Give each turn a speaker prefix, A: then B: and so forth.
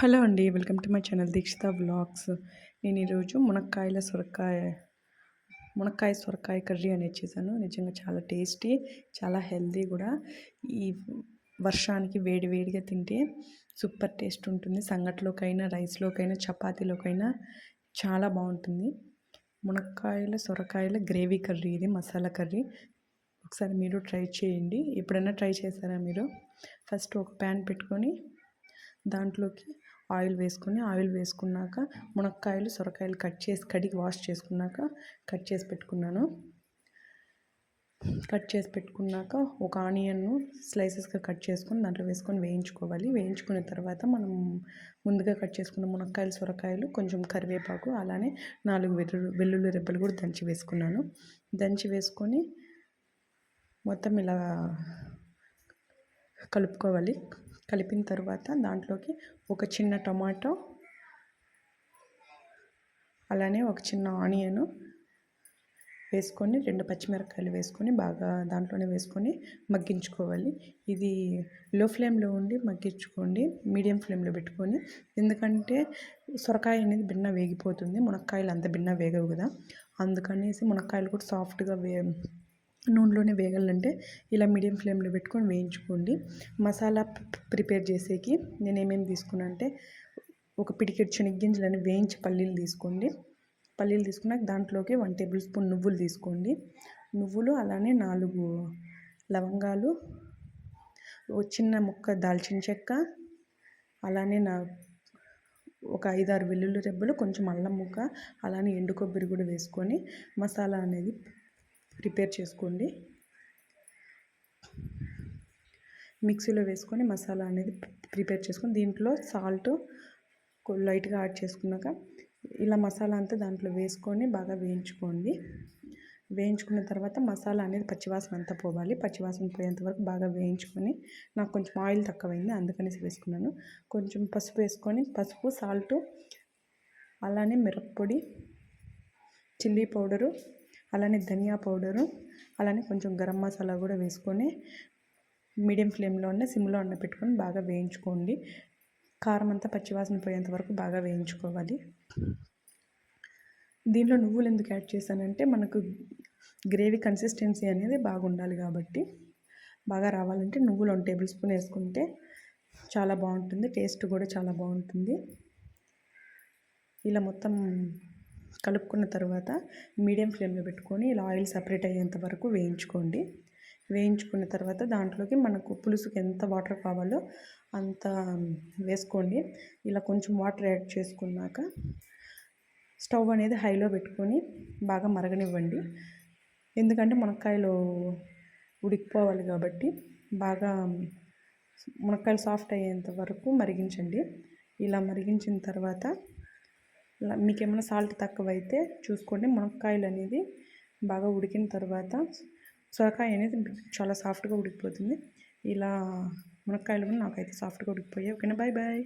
A: Hello అండి welcome to my channel Deekshitha blogs నేను ఈరోజు మునక్కాయల సొరకాయ మునక్కాయ సొరకాయ కర్రీ అనేది చేశాను. నిజంగా చాలా టేస్టీ చాలా హెల్తీ కూడా. ఈ వర్షానికి వేడి వేడిగా తింటే సూపర్ టేస్ట్ ఉంటుంది. సంగట్లోకైనా రైస్లోకైనా చపాతీలోకైనా చాలా బాగుంటుంది. మునక్కాయల సొరకాయల గ్రేవీ కర్రీ ఇది మసాలా కర్రీ. ఒకసారి మీరు ట్రై చేయండి. ఎప్పుడైనా ట్రై చేస్తారా మీరు? ఫస్ట్ ఒక ప్యాన్ పెట్టుకొని దాంట్లోకి ఆయిల్ వేసుకొని ఆయిల్ వేసుకున్నాక మునక్కాయలు సొరకాయలు కట్ చేసి కడిగి వాష్ చేసుకున్నాక కట్ చేసి పెట్టుకున్నాను. కట్ చేసి పెట్టుకున్నాక ఒక ఆనియన్ను స్లైసెస్గా కట్ చేసుకొని దాంట్లో వేసుకొని వేయించుకోవాలి. వేయించుకున్న తర్వాత మనం ముందుగా కట్ చేసుకున్న మునక్కాయలు సొరకాయలు కొంచెం కరివేపాకు అలానే నాలుగు వెల్లు వెల్లుల్లి రెబ్బలు కూడా దంచి వేసుకున్నాను. దంచి వేసుకొని మొత్తం ఇలా కలుపుకోవాలి. కలిపిన తర్వాత దాంట్లోకి ఒక చిన్న టమాటో అలానే ఒక చిన్న ఆనియను వేసుకొని రెండు పచ్చిమిరపకాయలు వేసుకొని బాగా దాంట్లోనే వేసుకొని మగ్గించుకోవాలి. ఇది లో ఫ్లేమ్లో ఉండి మగ్గించుకోండి మీడియం ఫ్లేమ్లో పెట్టుకొని. ఎందుకంటే సొరకాయ అనేది భిన్న వేగిపోతుంది మునక్కాయలు అంత భిన్న వేగవు కదా. అందుకనేసి మునక్కాయలు కూడా సాఫ్ట్గా వే నూనెలోనే వేగాలంటే ఇలా మీడియం ఫ్లేమ్లో పెట్టుకొని వేయించుకోండి. మసాలా ప్రిపేర్ చేసేకి నేను ఏమేమి తీసుకున్నా అంటే ఒక పిడికెట్ శనగ్గింజలని వేయించి పల్లీలు తీసుకోండి. పల్లీలు తీసుకున్నాక దాంట్లోకి వన్ టేబుల్ స్పూన్ నువ్వులు తీసుకోండి. నువ్వులు అలానే నాలుగు లవంగాలు చిన్న ముక్క దాల్చిన చెక్క అలానే నా ఒక ఐదారు వెల్లుల్లి రెబ్బలు కొంచెం అల్లం ముక్క అలానే ఎండు కొబ్బరి కూడా వేసుకొని మసాలా అనేది ప్రిపేర్ చేసుకోండి. మిక్సీలో వేసుకొని మసాలా అనేది ప్రిపేర్ చేసుకొని దీంట్లో సాల్ట్ లైట్గా యాడ్ చేసుకున్నాక ఇలా మసాలా అంతా దాంట్లో వేసుకొని బాగా వేయించుకోండి. వేయించుకున్న తర్వాత మసాలా అనేది పచ్చివాసన అంతా పోవాలి. పచ్చివాసన పోయేంత వరకు బాగా వేయించుకొని నాకు కొంచెం ఆయిల్ తక్కువైంది అందుకనేసి వేసుకున్నాను. కొంచెం పసుపు వేసుకొని పసుపు సాల్ట్ అలానే మిరప్పొడి చిల్లీ పౌడరు అలానే ధనియా పౌడరు అలానే కొంచెం గరం మసాలా కూడా వేసుకొని మీడియం ఫ్లేమ్లో ఉన్న సిమ్లో ఉన్న పెట్టుకొని బాగా వేయించుకోండి. కారం అంతా పచ్చివాసన పోయేంత వరకు బాగా వేయించుకోవాలి. దీంట్లో నువ్వులు ఎందుకు యాడ్ చేశానంటే మనకు గ్రేవీ కన్సిస్టెన్సీ అనేది బాగుండాలి కాబట్టి. బాగా రావాలంటే నువ్వులు వన్ టేబుల్ స్పూన్ వేసుకుంటే చాలా బాగుంటుంది టేస్ట్ కూడా చాలా బాగుంటుంది. ఇలా మొత్తం కలుపుకున్న తర్వాత మీడియం ఫ్లేమ్లో పెట్టుకొని ఇలా ఆయిల్ సపరేట్ అయ్యేంత వరకు వేయించుకోండి. వేయించుకున్న తర్వాత దాంట్లోకి మనకు పులుసుకి ఎంత వాటర్ కావాలో అంత వేసుకోండి. ఇలా కొంచెం వాటర్ యాడ్ చేసుకున్నాక స్టవ్ అనేది హైలో పెట్టుకొని బాగా మరగనివ్వండి. ఎందుకంటే మునక్కాయలు ఉడికిపోవాలి కాబట్టి బాగా మునక్కాయలు సాఫ్ట్ అయ్యేంత వరకు మరిగించండి. ఇలా మరిగించిన తర్వాత మీకు ఏమైనా సాల్ట్ తక్కువైతే చూసుకోండి. మునక్కాయలు అనేది బాగా ఉడికిన తర్వాత సొరకాయ అనేది చాలా సాఫ్ట్గా ఉడికిపోతుంది. ఇలా మునక్కాయలు కూడా నాకైతే సాఫ్ట్గా ఉడికిపోయాయి. ఓకేనా? Bye bye